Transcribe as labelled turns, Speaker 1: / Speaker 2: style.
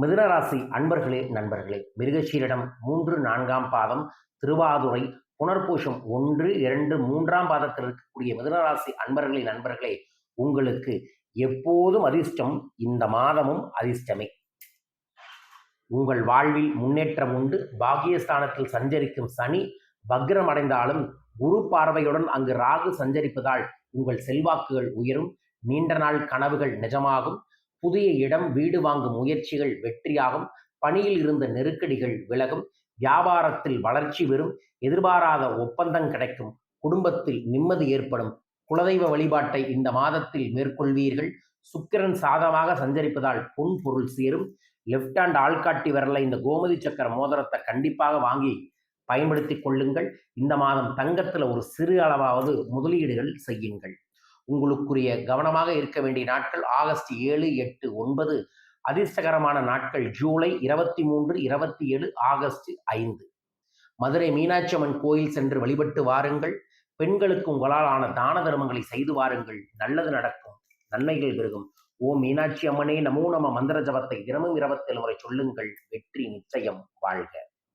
Speaker 1: மிதுனராசி அன்பர்களே நண்பர்களே மிருகஷீரிடம் மூன்று நான்காம் பாதம் திருவாதுரை புனர்பூஷம் ஒன்று இரண்டு மூன்றாம் பாதத்தில் இருக்கக்கூடிய மிதுனராசி அன்பர்களே நண்பர்களே உங்களுக்கு எப்போதும் அதிர்ஷ்டம் இந்த மாதமும் அதிர்ஷ்டமே. உங்கள் வாழ்வில் முன்னேற்றம் உண்டு. பாகியஸ்தானத்தில் சஞ்சரிக்கும் சனி வக்ரம் அடைந்தாலும் குரு பார்வையுடன் அங்கு ராகு சஞ்சரிப்பதால் உங்கள் செல்வாக்குகள் உயரும். நீண்ட நாள் கனவுகள் நிஜமாகும். புதிய இடம் வீடு வாங்கும் முயற்சிகள் வெற்றியாகும். பணியில் இருந்த நெருக்கடிகள் விலகும். வியாபாரத்தில் வளர்ச்சி பெறும். எதிர்பாராத ஒப்பந்தம் கிடைக்கும். குடும்பத்தில் நிம்மதி ஏற்படும். குலதெய்வ வழிபாட்டை இந்த மாதத்தில் மேற்கொள்வீர்கள். சுக்கிரன் சாதமாக சஞ்சரிப்பதால் பொன் பொருள் சேரும். லெஃப்ட் ஹேண்ட் ஆள்காட்டி விரல இந்த கோமதி சக்கர மோதிரத்தை கண்டிப்பாக வாங்கி பயன்படுத்தி கொள்ளுங்கள். இந்த மாதம் தங்கத்தில் ஒரு சிறு அளவாவது முதலீடுகள் செய்யுங்கள். உங்களுக்குரிய கவனமாக இருக்க வேண்டிய நாட்கள் ஆகஸ்ட் ஏழு எட்டு ஒன்பது. அதிர்ஷ்டகரமான நாட்கள் ஜூலை இருபத்தி மூன்று இருபத்தி ஏழு ஆகஸ்ட் ஐந்து. மதுரை மீனாட்சி அம்மன் கோயில் சென்று வழிபட்டு வாருங்கள். பெண்களுக்கு உங்களால் ஆன தான தர்மங்களை செய்து வாருங்கள். நல்லது நடக்கும். நன்மைகள் பெருகும். ஓ மீனாட்சி அம்மனே நமோ நம மந்திர ஜபத்தை தினமும் இருபத்தேழு முறை சொல்லுங்கள். வெற்றி நிச்சயம் வாழ்க.